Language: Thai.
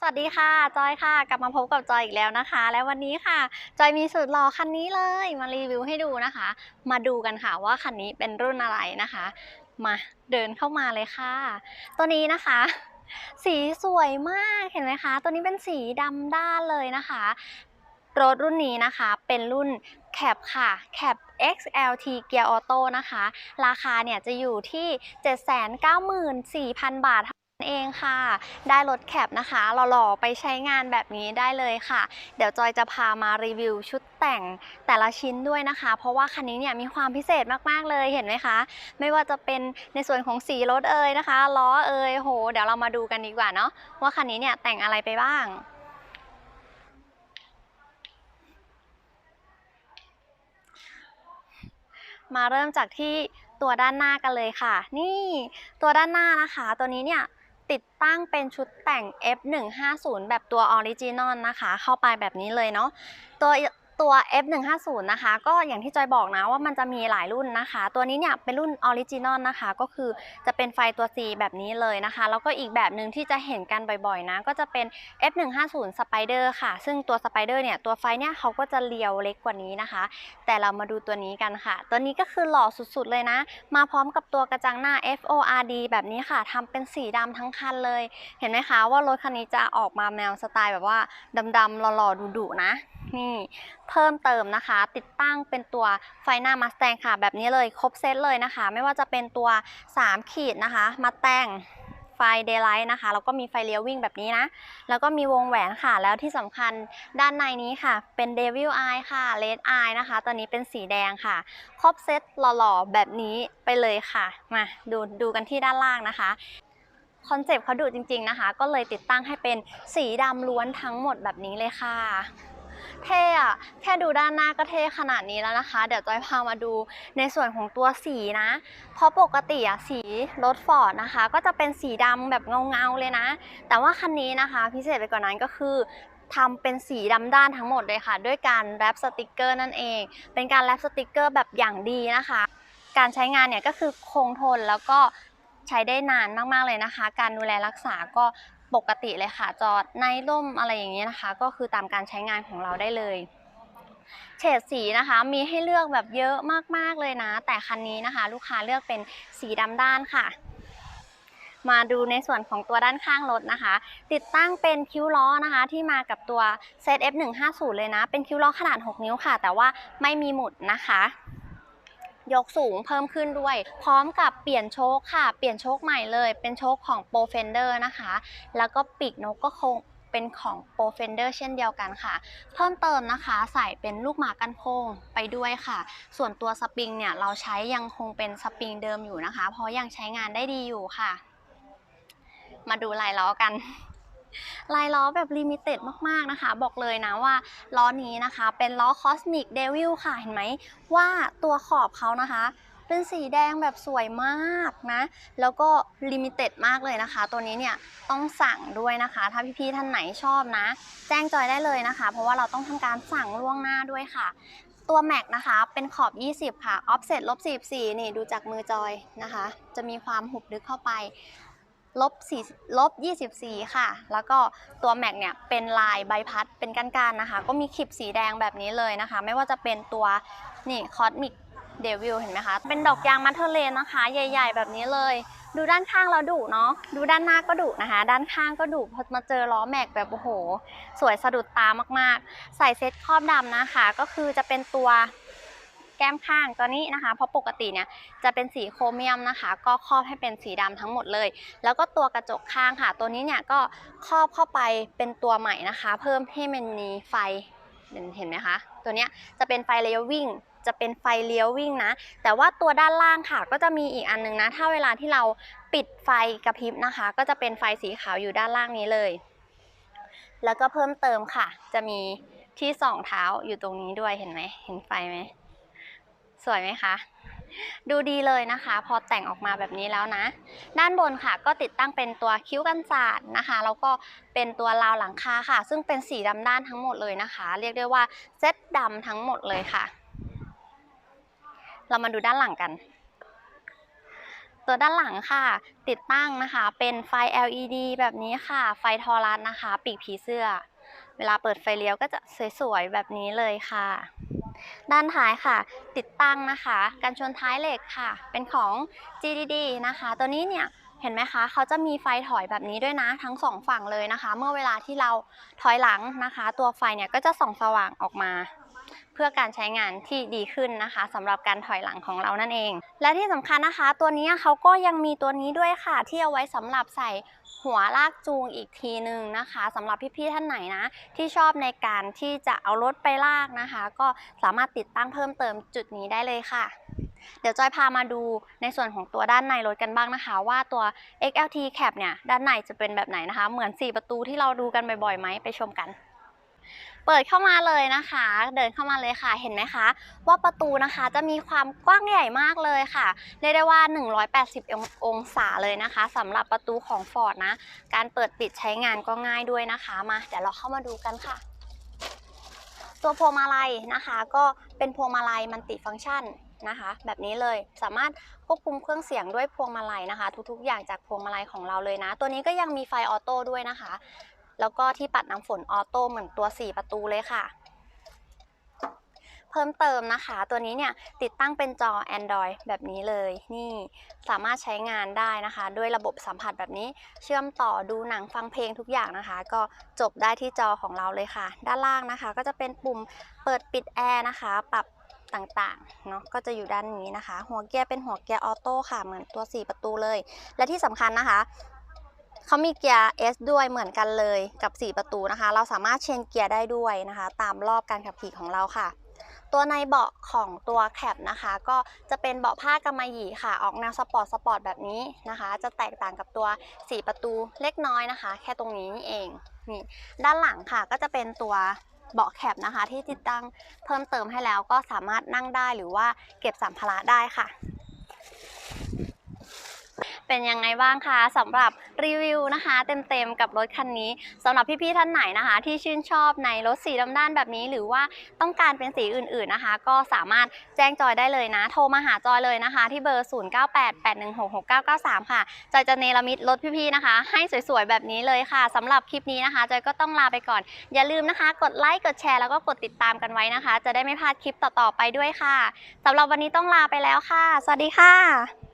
สวัสดีค่ะ จอยค่ะ กลับมาพบกับจอยอีกแล้วนะคะ และวันนี้ค่ะ จอยมีสุดหล่อคันนี้เลย มารีวิวให้ดูนะคะ มาดูกันค่ะว่าคันนี้เป็นรุ่นอะไรนะคะ มาเดินเข้ามาเลยค่ะ ตัวนี้นะคะ สีสวยมากเห็นไหมคะ ตัวนี้เป็นสีดำด้านเลยนะคะ รถรุ่นนี้นะคะเป็นรุ่นแคปค่ะแคป XLT Gear Auto นะคะ ราคาเนี่ยจะอยู่ที่ 794,000 บาท เองค่ะ ได้รถแคปนะคะหล่อๆไปใช้งานแบบนี้ได้เลยค่ะ เดี๋ยวจอยจะพามารีวิวชุดแต่งแต่ละชิ้นด้วยนะคะ เพราะว่าคันนี้เนี่ยมีความพิเศษมากๆเลยเห็นไหมคะ ไม่ว่าจะเป็นในส่วนของสีรถเอ่ยนะคะล้อเอ่ยโห เดี๋ยวเรามาดูกันดีกว่าเนาะว่าคันนี้เนี่ยแต่งอะไรไปบ้างมาเริ่มจากที่ตัวด้านหน้ากันเลยค่ะ นี่ตัวด้านหน้านะคะ ตัวนี้เนี่ย ติดตั้งเป็นชุดแต่ง F150 แบบตัวออริจินอลนะคะ เข้าไปแบบนี้เลยเนาะ ตัว ตัว F150 นะคะ ก็อย่างที่จอยบอกนะว่ามันจะมีหลายรุ่นนะคะ ตัวนี้เนี่ยเป็นรุ่นออริจินอลนะคะ ก็คือจะเป็นไฟตัว C แบบนี้เลยนะคะ แล้วก็อีกแบบหนึ่งที่จะเห็นกันบ่อยๆนะ ก็จะเป็น F150 Spider ค่ะ ซึ่งตัว Spider เนี่ยตัวไฟเนี่ยเขาก็จะเรียวเล็กกว่านี้นะคะ แต่เรามาดูตัวนี้กันค่ะ ตัวนี้ก็คือหล่อสุดๆเลยนะ มาพร้อมกับตัวกระจังหน้า FORD แบบนี้ค่ะทำเป็นสีดำทั้งคันเลย เห็นไหมคะว่ารถคันนี้จะออกมาแนวสไตล์แบบว่าดำๆหล่อๆดุๆนะนี่เพิ่มเติมนะคะ ติดตั้งเป็นตัวไฟหน้ามาส t ตงค่ะ แบบนี้เลยครบเซตเลยนะคะ ไม่ว่าจะเป็นตัว 3 ขีดนะคะมาแตงไฟเดย์ไลท์นะคะแล้วก็มีไฟเลี้ยววิ่งแบบนี้นะ แล้วก็มีวงแหวนค่ะ แล้วที่สำคัญด้านในนี้ค่ะ เป็น Devil Eye ค่ะ Red Eye นะคะ ตัวนี้เป็นสีแดงค่ะ ครบเซตหล่อๆ แบบนี้ไปเลยค่ะ มาดูดูกันที่ด้านล่างนะคะคอนเซปต์เขาดุจริงๆนะคะ ก็เลยติดตั้งให้เป็นสีดำล้วนทั้งหมดแบบนี้เลยค่ะ เท่อะแค่ดูด้านหน้าก็เท่ขนาดนี้แล้วนะคะ เดี๋ยวจอยพามาดูในส่วนของตัวสีนะ เพราะปกติอะสีรถฟอร์ดนะคะ ก็จะเป็นสีดำแบบเงาๆเลยนะ แต่ว่าคันนี้นะคะ พิเศษไปกว่านั้นก็คือทำเป็นสีดำด้านทั้งหมดเลยค่ะ ด้วยการแรปสติกเกอร์นั่นเอง เป็นการแรปสติกเกอร์แบบอย่างดีนะคะ การใช้งานเนี่ยก็คือคงทนแล้วก็ใช้ได้นานมากๆเลยนะคะ การดูแลรักษาก็ ปกติเลยค่ะ จอดในร่มอะไรอย่างนี้นะคะ ก็คือตามการใช้งานของเราได้เลย เฉดสีนะคะมีให้เลือกแบบเยอะมากๆเลยนะ แต่คันนี้นะคะ ลูกค้าเลือกเป็นสีดำด้านค่ะมาดูในส่วนของตัวด้านข้างรถนะคะ ติดตั้งเป็นคิ้วล้อนะคะ ที่มากับตัว ZF150 เลยนะ เป็นคิ้วล้อขนาด 6 นิ้วค่ะ แต่ว่าไม่มีหมุดนะคะ ยกสูงเพิ่มขึ้นด้วย พร้อมกับเปลี่ยนโชคค่ะ เปลี่ยนโชคใหม่เลย เป็นโชคของ Pro Fender นะคะ แล้วก็ปีกนกก็คงเป็นของ Pro Fender เช่นเดียวกันค่ะ เพิ่มเติมนะคะใส่เป็นลูกหมากันโค้งไปด้วยค่ะ ส่วนตัวสปริงเนี่ยเราใช้ยังคงเป็นสปริงเดิมอยู่นะคะ เพราะยังใช้งานได้ดีอยู่ค่ะ มาดูลายล้อกัน ลายล้อแบบลิมิเต็ดมากๆนะคะ บอกเลยนะว่าล้อนี้นะคะ เป็นล้อ Cosmic Devil ค่ะ เห็นไหมว่าตัวขอบเขานะคะเป็นสีแดงแบบสวยมากนะ แล้วก็ลิมิเต็ดมากเลยนะคะ ตัวนี้เนี่ยต้องสั่งด้วยนะคะ ถ้าพี่ๆท่านไหนชอบนะ แจ้งจอยได้เลยนะคะ เพราะว่าเราต้องทำการสั่งล่วงหน้าด้วยค่ะ ตัวแม็กนะคะ เป็นขอบ 20 ค่ะ offset ลบ 44 นี่ดูจากมือจอยนะคะ จะมีความหุบลึกเข้าไป ลบ4ลบ24 ค่ะ แล้วก็ตัวแม็กเนี่ยเป็นลายใบพัดเป็นก้านๆนะคะ ก็มีขีบสีแดงแบบนี้เลยนะคะ ไม่ว่าจะเป็นตัวนี่คอสมิกเดวิลเห็นไหมคะ เป็นดอกยางมัทเทอร์เลนนะคะ ใหญ่ ๆ แบบนี้เลย ดูด้านข้างเราดุเนาะ ดูด้านหน้าก็ดุนะคะ ด้านข้างก็ดุพอมาเจอล้อแม็กแบบโอ้โห สวยสะดุดตามากๆ ใส่เซ็ตครอบดำนะคะ ก็คือจะเป็นตัว แก้มข้างตัวนี้นะคะ เพราะปกติเนี่ยจะเป็นสีโครเมียมนะคะ ก็ครอบให้เป็นสีดำทั้งหมดเลย แล้วก็ตัวกระจกข้างค่ะ ตัวนี้เนี่ยก็ครอบเข้าไปเป็นตัวใหม่นะคะ เพิ่มให้มันมีไฟเห็นไหมคะ ตัวนี้จะเป็นไฟเลี้ยววิ่ง จะเป็นไฟเลี้ยววิ่งนะ แต่ว่าตัวด้านล่างค่ะ ก็จะมีอีกอันนึงนะ ถ้าเวลาที่เราปิดไฟกระพริบนะคะ ก็จะเป็นไฟสีขาวอยู่ด้านล่างนี้เลย แล้วก็เพิ่มเติมค่ะ จะมีที่สองเท้าอยู่ตรงนี้ด้วยเห็นไหม เห็นไฟไหม สวยไหมคะ ดูดีเลยนะคะ พอแต่งออกมาแบบนี้แล้วนะ ด้านบนค่ะก็ติดตั้งเป็นตัวคิ้วกันศาสตร์นะคะ แล้วก็เป็นตัวราวหลังคาค่ะ ซึ่งเป็นสีดำด้านทั้งหมดเลยนะคะ เรียกได้ว่าเซตดำทั้งหมดเลยค่ะ เรามาดูด้านหลังกัน ตัวด้านหลังค่ะ ติดตั้งนะคะ เป็นไฟ LED แบบนี้ค่ะ ไฟทอรัสนะคะ ปีกผีเสื้อ เวลาเปิดไฟเลี้ยวก็จะสวยๆแบบนี้เลยค่ะ ด้านท้ายค่ะ ติดตั้งนะคะ กันชนท้ายเหล็กค่ะ เป็นของ GDD นะคะ ตัวนี้เนี่ยเห็นไหมคะ เขาจะมีไฟถอยแบบนี้ด้วยนะ ทั้งสองฝั่งเลยนะคะ เมื่อเวลาที่เราถอยหลังนะคะ ตัวไฟเนี่ยก็จะส่องสว่างออกมา เพื่อการใช้งานที่ดีขึ้นนะคะสำหรับการถอยหลังของเรานั่นเอง และที่สำคัญนะคะ ตัวนี้เขาก็ยังมีตัวนี้ด้วยค่ะ ที่เอาไว้สำหรับใส่ หัวลากจูงอีกทีหนึ่งนะคะสำหรับพี่ๆท่านไหนนะ ที่ชอบในการที่จะเอารถไปลากนะคะ ก็สามารถติดตั้งเพิ่มเติมจุดนี้ได้เลยค่ะ เดี๋ยวจอยพามาดูในส่วนของตัวด้านในรถกันบ้างนะคะ ว่าตัว XLT Cab เนี่ยด้านในจะเป็นแบบไหนนะคะ เหมือน 4 ประตูที่เราดูกันบ่อยๆไหมไปชมกัน เปิดเข้ามาเลยนะคะ เดินเข้ามาเลยค่ะ เห็นไหมคะ ว่าประตูนะคะจะมีความกว้างใหญ่มากเลยค่ะ เรียกได้ว่า 180 ององศาเลยนะคะสำหรับประตูของ Ford นะ การเปิดปิดใช้งานก็ง่ายด้วยนะคะ มาเดี๋ยวเราเข้ามาดูกันค่ะ ตัวพวงมาลัยนะคะ ก็เป็นพวงมาลัยมันติฟังก์ชันนะคะแบบนี้เลยสามารถควบคุมเครื่องเสียงด้วยพวงมาลัยนะคะ ทุกๆ อย่างจากพวงมาลัยของเราเลยนะ ตัวนี้ก็ยังมีไฟออโต้ด้วยนะคะ แล้วก็ที่ปัดน้ำฝนออโต้เหมือนตัว 4 ประตูเลยค่ะ เพิ่มเติมนะคะ ตัวนี้เนี่ยติดตั้งเป็นจอ Android แบบนี้เลย นี่สามารถใช้งานได้นะคะ ด้วยระบบสัมผัสแบบนี้ เชื่อมต่อดูหนังฟังเพลงทุกอย่างนะคะ ก็จบได้ที่จอของเราเลยค่ะ ด้านล่างนะคะ ก็จะเป็นปุ่มเปิดปิดแอร์นะคะ ปรับต่างๆ เนาะก็จะอยู่ด้านนี้นะคะ หัวเกียร์เป็นหัวเกียร์ออโต้ค่ะ เหมือนตัว 4 ประตูเลย และที่สำคัญนะคะ เขามีเกียร์ S ด้วยเหมือนกันเลยกับ 4 ประตูนะคะ เราสามารถเชนเกียร์ได้ด้วยนะคะ ตามรอบการขับขี่ของเราค่ะ ตัวในเบาะของตัวแคปนะคะ ก็จะเป็นเบาะผ้ากำมะหยี่ค่ะ ออกแนวสปอร์ตสปอร์ตแบบนี้นะคะ จะแตกต่างกับตัว 4 ประตูเล็กน้อยนะคะ แค่ตรงนี้นี่เองนี่ด้านหลังค่ะก็จะเป็นตัวเบาะแคปนะคะ ที่ติดตั้งเพิ่มเติมให้แล้วก็สามารถนั่งได้หรือว่าเก็บสัมภาระได้ค่ะ เป็นยังไงบ้างคะสำหรับรีวิวนะคะ เต็มๆกับรถคันนี้สำหรับพี่ๆท่านไหนนะคะ ที่ชื่นชอบในรถสีดำด้านแบบนี้ หรือว่าต้องการเป็นสีอื่นๆนะคะ ก็สามารถแจ้งจอยได้เลยนะ โทรมาหาจอยเลยนะคะ ที่เบอร์ 0988166993 ค่ะจอยจะเนรมิตรถพี่ๆนะคะ ให้สวยๆแบบนี้เลยค่ะสำหรับคลิปนี้นะคะจอยก็ต้องลาไปก่อน อย่าลืมนะคะ กดไลค์กดแชร์แล้วก็กดติดตามกันไว้นะคะ จะได้ไม่พลาดคลิปต่อๆไปด้วยค่ะสำหรับวันนี้ต้องลาไปแล้วค่ะ สวัสดีค่ะ